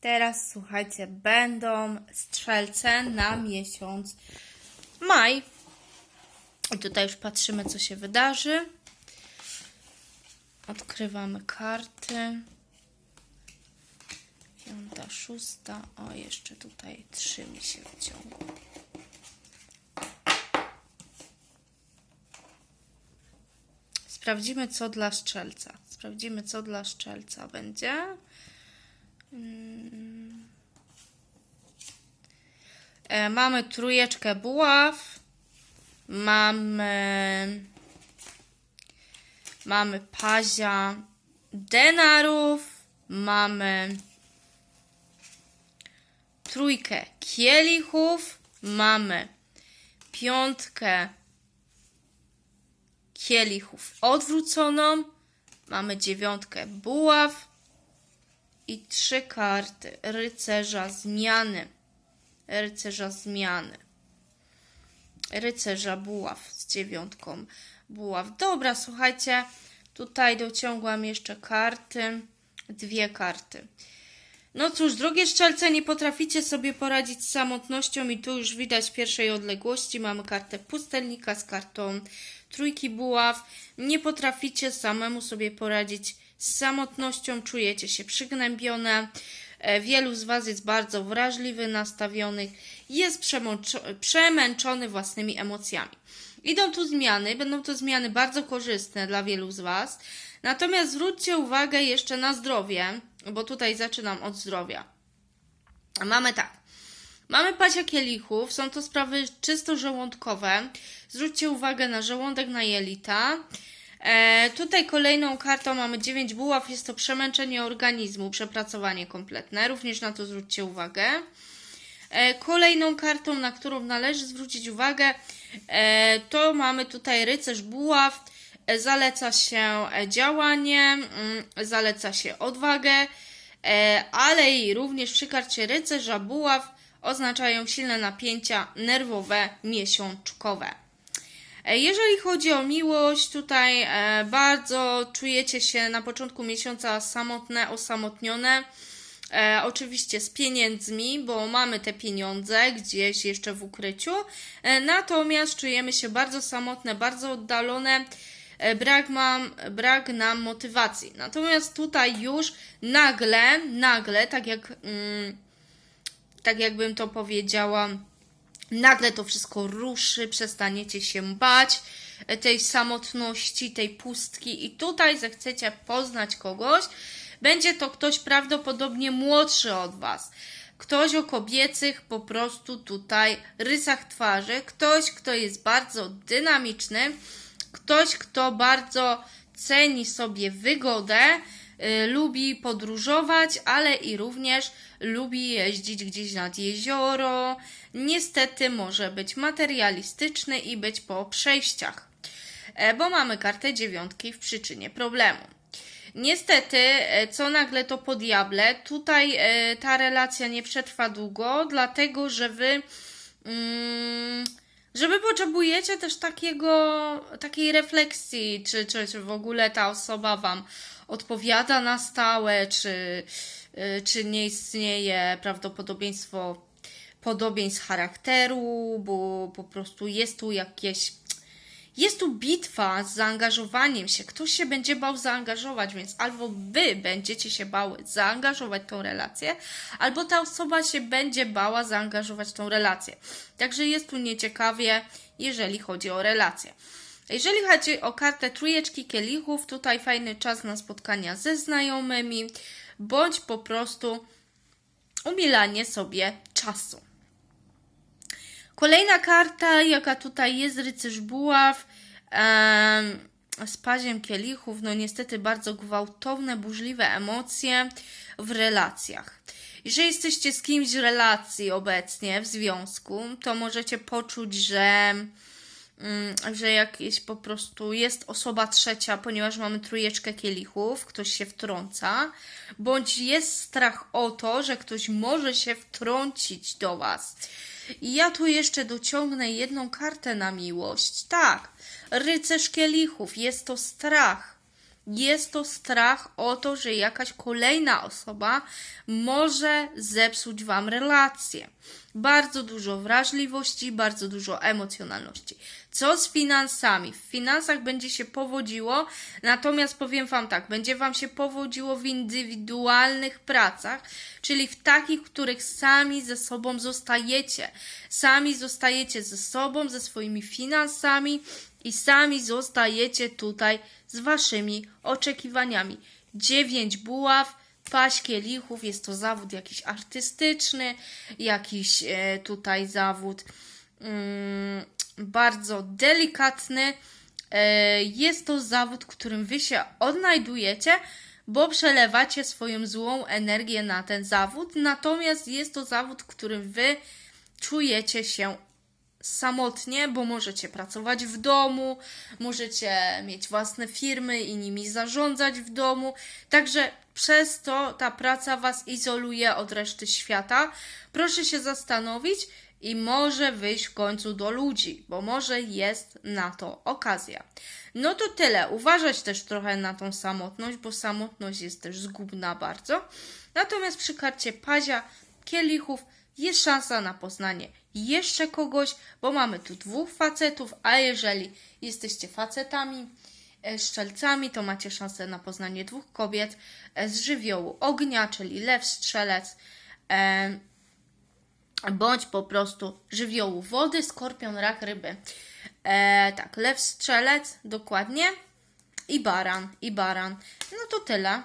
Teraz słuchajcie, będą strzelce na miesiąc maj. I tutaj już patrzymy, co się wydarzy. Odkrywamy karty. Piąta, szósta. O, jeszcze tutaj trzy mi się wyciągło. Sprawdzimy, co dla szczelca. Sprawdzimy, co dla szczelca będzie. Mm. E, mamy trójeczkę buław. Mamy. Mamy pazia denarów. Mamy trójkę kielichów. Mamy piątkę kielichów odwróconą. Mamy dziewiątkę buław i trzy karty rycerza zmiany. Rycerza zmiany. Rycerza buław z dziewiątką buław. Dobra, słuchajcie, tutaj dociągłam jeszcze karty. Dwie karty. No cóż, drogie szczelce, nie potraficie sobie poradzić z samotnością i tu już widać w pierwszej odległości mamy kartę pustelnika z kartą trójki buław. Nie potraficie samemu sobie poradzić z samotnością, czujecie się przygnębione. E, Wielu z Was jest bardzo wrażliwy, nastawionych, jest przemęczony własnymi emocjami. Idą tu zmiany, będą to zmiany bardzo korzystne dla wielu z Was. Natomiast zwróćcie uwagę jeszcze na zdrowie, bo tutaj zaczynam od zdrowia. Mamy tak. Mamy pacia kielichów, są to sprawy czysto żołądkowe. Zwróćcie uwagę na żołądek, na jelita. E, tutaj kolejną kartą mamy 9 buław, jest to przemęczenie organizmu, przepracowanie kompletne. Również na to zwróćcie uwagę. E, kolejną kartą, na którą należy zwrócić uwagę, e, to mamy tutaj rycerz buław. E, zaleca się e, działanie, mm, zaleca się odwagę, e, ale i również przy karcie rycerza buław oznaczają silne napięcia nerwowe, miesiączkowe. E, Jeżeli chodzi o miłość, tutaj e, bardzo czujecie się na początku miesiąca samotne, osamotnione. E, oczywiście z pieniędzmi, bo mamy te pieniądze gdzieś jeszcze w ukryciu. E, natomiast czujemy się bardzo samotne, bardzo oddalone. E, brak, mam, brak nam motywacji. Natomiast tutaj już nagle, nagle, tak jak, mm, tak jakbym to powiedziała, nagle to wszystko ruszy, przestaniecie się bać tej samotności, tej pustki i tutaj zechcecie poznać kogoś. Będzie to ktoś prawdopodobnie młodszy od Was. Ktoś o kobiecych po prostu tutaj rysach twarzy, ktoś, kto jest bardzo dynamiczny, ktoś, kto bardzo ceni sobie wygodę, y, lubi podróżować, ale i również lubi jeździć gdzieś nad jezioro. Niestety może być materialistyczny i być po przejściach, e, bo mamy kartę dziewiątki w przyczynie problemu. Niestety, e, co nagle to po diable, tutaj e, ta relacja nie przetrwa długo, dlatego że wy. Mm, potrzebujecie też takiego, takiej refleksji, czy, czy, czy w ogóle ta osoba wam odpowiada na stałe, czy, czy nie istnieje prawdopodobieństwo podobieństw charakteru, bo po prostu jest tu jakieś. Jest tu bitwa z zaangażowaniem się. Ktoś się będzie bał zaangażować, więc albo wy będziecie się bały zaangażować tą relację, albo ta osoba się będzie bała zaangażować tą relację. Także jest tu nieciekawie, jeżeli chodzi o relację. Jeżeli chodzi o kartę trójeczki kielichów, tutaj fajny czas na spotkania ze znajomymi, bądź po prostu umilanie sobie czasu. Kolejna karta, jaka tutaj jest, rycerz buław z paziem kielichów. No niestety bardzo gwałtowne, burzliwe emocje w relacjach. Jeżeli jesteście z kimś w relacji obecnie, w związku, to możecie poczuć, że mm, że jakieś po prostu jest osoba trzecia, ponieważ mamy trójeczkę kielichów, ktoś się wtrąca, bądź jest strach o to, że ktoś może się wtrącić do Was. I ja tu jeszcze dociągnę jedną kartę na miłość. Tak, rycerz kielichów, jest to strach. Jest to strach o to, że jakaś kolejna osoba może zepsuć Wam relacje. Bardzo dużo wrażliwości, bardzo dużo emocjonalności. Co z finansami? W finansach będzie się powodziło, natomiast powiem Wam tak, będzie Wam się powodziło w indywidualnych pracach, czyli w takich, w których sami ze sobą zostajecie. Sami zostajecie ze sobą, ze swoimi finansami i sami zostajecie tutaj z Waszymi oczekiwaniami. Dziewięć buław, paść kielichów, jest to zawód jakiś artystyczny, jakiś e, tutaj zawód mm, bardzo delikatny. E, jest to zawód, w którym Wy się odnajdujecie, bo przelewacie swoją złą energię na ten zawód, natomiast jest to zawód, w którym Wy czujecie się samotnie, bo możecie pracować w domu, możecie mieć własne firmy i nimi zarządzać w domu. Także przez to ta praca Was izoluje od reszty świata. Proszę się zastanowić i może wyjść w końcu do ludzi, bo może jest na to okazja. No to tyle. Uważać też trochę na tą samotność, bo samotność jest też zgubna bardzo. Natomiast przy karcie pazia kielichów jest szansa na poznanie jeszcze kogoś, bo mamy tu dwóch facetów, a jeżeli jesteście facetami, e, szczelcami, to macie szansę na poznanie dwóch kobiet e, z żywiołu ognia, czyli lew, strzelec, e, bądź po prostu żywiołu wody, skorpion, rak, ryby. Tak, lew, strzelec, dokładnie. I baran, i baran. No to tyle.